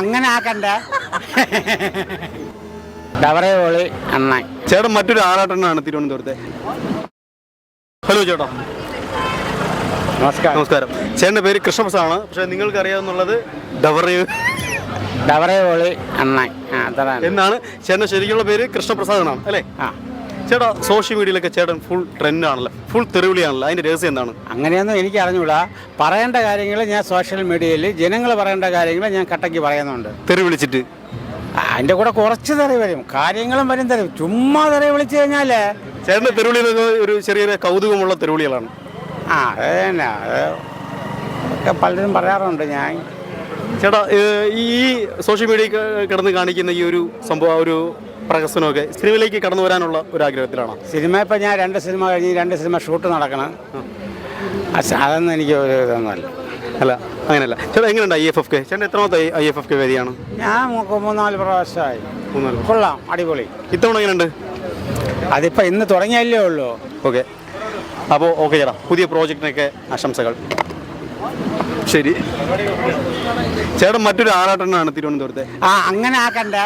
അങ്ങനെ ആക്കണ്ട ഡവറേ ഓളി അണ്ണാൻ ചേട്ടൻ മറ്റൊരു ആറാട്ടനാണ് തിരുവനന്തപുരത്തെ. ഹലോ ചേട്ടാ. നമസ്കാരം. നമസ്കാരം. ചേട്ടന്റെ പേര് കൃഷ്ണപ്രസാദാണ്. പക്ഷെ നിങ്ങൾക്ക് അറിയാവുന്നുള്ളത് ഡവറേ ഡവറേ അണ്ണാൻ എന്നാണ് ചേട്ടന്റെ ശരിക്കുള്ള പേര് കൃഷ്ണപ്രസാദ് എന്നാണ് അല്ലേ? ആ. ചേട്ടാ സോഷ്യൽ മീഡിയയിലൊക്കെ ചേട്ടൻ ഫുൾ ട്രെൻഡ് ആണല്ലോ. ഫുൾ തെറിവിളിയാണല്ലോ. അതിന്റെ രഹസ്യം എന്താണ്? അങ്ങനെയൊന്നും എനിക്ക് അറിഞ്ഞൂടാ. പറയേണ്ട കാര്യങ്ങൾ ഞാൻ സോഷ്യൽ മീഡിയയിൽ ജനങ്ങൾ പറയേണ്ട കാര്യങ്ങൾ ഞാൻ കട്ടയ്ക്ക് പറയുന്നുണ്ട്. തെറി അതിന്റെ അതിന്റെ കൂടെ കുറച്ച് തെറി വരും. കാര്യങ്ങളും വരും തെറി. ചുമ്മാ തെറി വിളിച്ചു കഴിഞ്ഞാലേ ചേട്ടന്റെ തെരുവിളി ഒരു ചെറിയൊരു കൗതുകമുള്ള തെരുവിളികളാണ് ആ അത് തന്നെ. അത് ഒക്കെ പലരും പറയാറുണ്ട് ഞാൻ. ചേട്ടാ ഏഹ്, ഈ സോഷ്യൽ മീഡിയയിൽ കിടന്ന് കാണിക്കുന്ന ഈ ഒരു സംഭവം ആ ഒരു പ്രഹസനമൊക്കെ സിനിമയിലേക്ക് കടന്നു വരാനുള്ള ഒരു ആഗ്രഹത്തിലാണ്? സിനിമ ഇപ്പം ഞാൻ രണ്ട് സിനിമ കഴിഞ്ഞ് രണ്ട് സിനിമ ഷൂട്ട് നടക്കണം. അതൊന്നും എനിക്ക് ഒരു ഇതൊന്നുമല്ല അല്ല. അങ്ങനെയല്ല. ചേട്ടാ എങ്ങനെയുണ്ട് ഐ എഫ് എഫ് കെ? ചേട്ടൻ എത്രാമത്തെ ഐ എഫ് എഫ് കെ വേദിയാണ്? ഞാൻ മൂന്നാൽ പ്രാവശ്യമായി. മൂന്നാൽ കൊള്ളാം അടിപൊളി. ഇത്തവണ എങ്ങനെയുണ്ട്? അതിപ്പോൾ ഇന്ന് തുടങ്ങിയല്ലേ ഉള്ളൂ. ഓക്കെ. അപ്പോൾ ഓക്കെ ചേട്ടാ പുതിയ പ്രോജക്റ്റിനൊക്കെ ആശംസകൾ. ശരി. ചേട്ടൻ മറ്റൊരു ആറാട്ടനാണ് തിരുവനന്തപുരത്തെ. ആ അങ്ങനെ ആക്കണ്ട